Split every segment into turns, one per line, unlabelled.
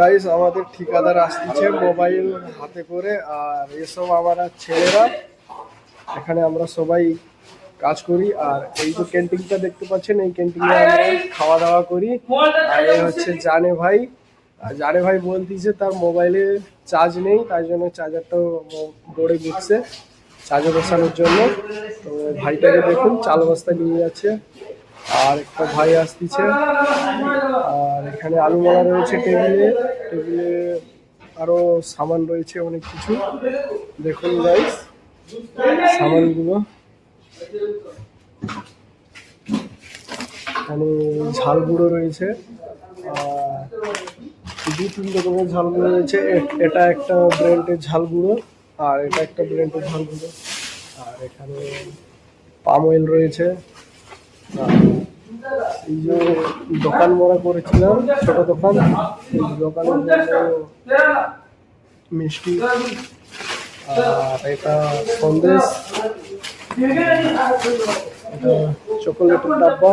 Guys আমাদের ঠিকাদার আসতেছে মোবাইল হাতে করে, আর এসব আমরা ছেলেরা, এখানে আমরা সবাই কাজ করি, আর এই যে ক্যান্টিনটা দেখতে পাচ্ছেন, এই ক্যান্টিনে আমরা খাওয়া দাওয়া করি। আর এই হচ্ছে জানে ভাই। জানে ভাই বলতেছে তার মোবাইলে চার্জ নেই, তাই জন্য চার্জারটা দৌড়ে ঘুরছে চার্জে বসানোর জন্য। তো ভাইটাকে দেখুন, চাল বস্তা নিয়ে যাচ্ছে। আর একটা ভাই আসতেছে। আর এখানে আলু মালা রয়েছে টেবিলে। টেবিলে আরও সামান রয়েছে অনেক কিছু। দেখুন গাইস সামানগুলো। এখানে ঝাল গুঁড়ো রয়েছে। দু তিন রকমের ঝাল গুঁড়ো রয়েছে এটা একটা ব্র্যান্ডের ঝাল গুঁড়ো আর এটা একটা ব্র্যান্ডের ঝাল গুঁড়ো আর এখানে পাম অয়েল রয়েছে। এই যে দোকান মোড়া করেছিলাম, ছোট দোকান। মিষ্টি আর এটা সন্দেশ চকোলেটের ডাব্বা।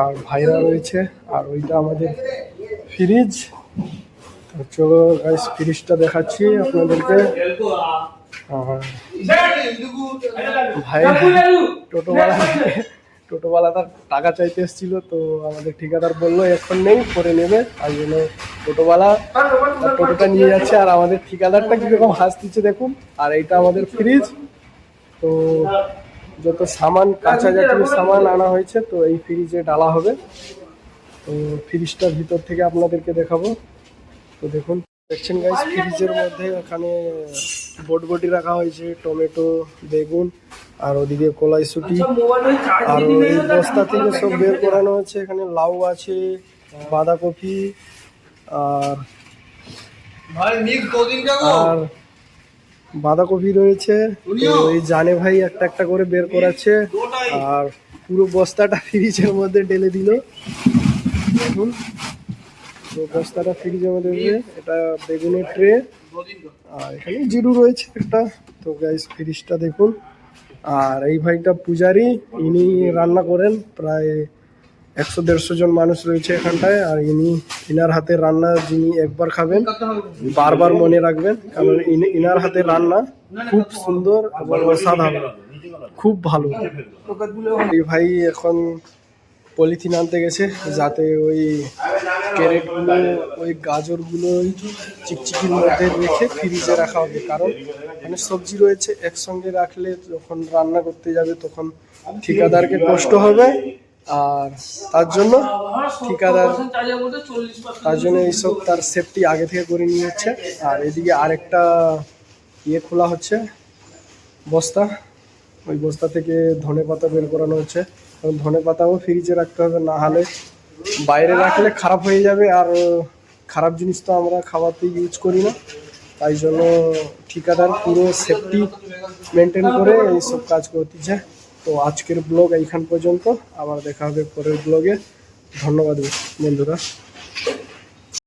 আর ভাইরা রয়েছে, আর ওইটা আমাদের ফ্রিজ চলো গাইস ফ্রিজটা দেখাচ্ছি আপনাদেরকে। ভাই, টোটোওয়ালা টোটোওয়ালাটা টাকা চাইতে এসেছিল, তো আমাদের ঠিকাদার বলল, এখন নেই, পরে নেবে। তাই জন্য টোটোওয়ালা টোটোটা নিয়ে যাচ্ছে, আর আমাদের ঠিকাদারটা কীরকম হাসতেছে দেখুন, আর এইটা আমাদের ফ্রিজ তো যত সামান কাঁচা জাতীয় সামান আনা হয়েছে, তো এই ফ্রিজে ডালা হবে। তো ফ্রিজটার ভিতর থেকে আপনাদেরকে দেখাবো। তো দেখুন, দেখছেন গাইস ফ্রিজের মধ্যে এখানে বটবটি রাখা হয়েছে টমেটো বেগুন আর ওদিকে কলাই সুটি আর এই বস্তা থেকে সব বের করানো হচ্ছে এখানে লাউ আছে বাঁধাকপি আর আর বাঁধাকপি রয়েছে। ওই জানে ভাই একটা একটা করে বের করাচ্ছে আর পুরো বস্তাটা ফ্রিজের মধ্যে ঢেলে দিল। দেখুন বস্তাটা ফ্রিজের মধ্যে এটা বেগুনের ট্রে। আর এখানে জিরু রয়েছে একটা। তো গাইস ফ্রিজটা দেখুন। আর এই ভাইটা পূজারি ইনি রান্না করেন। প্রায় একশো দেড়শো জন মানুষ রয়েছে এখানটায়। আর ইনি ইনার হাতে রান্না যিনি একবার খাবেন বারবার মনে রাখবেন। কারণ ইনি- ইনার হাতে রান্না খুব সুন্দর এবং অসাধারণ। খুব ভালো। এই ভাই এখন পলিথিন আনতে গেছে, যাতে ওই ক্যারেটগুলো ওই গাজরগুলো চিকচিকির মধ্যে রেখে ফ্রিজে রাখা হবে। কারণ মানে সবজি রয়েছে, একসঙ্গে রাখলে যখন রান্না করতে যাবে তখন ঠিকাদারকে কষ্ট হবে। আর তার জন্য ঠিকাদার, তার জন্য এইসব তার সেফটি আগে থেকে করে নিয়ে হচ্ছে আর এদিকে আরেকটা ইয়ে খোলা হচ্ছে, বস্তা। ওই বস্তা থেকে ধনে পাতা বের করানো হচ্ছে। কারণ ধনে পাতাও ফ্রিজে রাখতে হবে, না হলে বাইরে রাখলে খারাপ হয়ে যাবে আর খারাপ জিনিস তো আমরা খাওয়াতে ইউজ করি না। তাই জন্য ঠিকাদার পুরো সেফটি মেনটেন করে এইসব কাজ করতেছে তো আজকের ব্লগ এইখান পর্যন্ত, আবার দেখা হবে পরের ব্লগে ধন্যবাদ বন্ধুরা।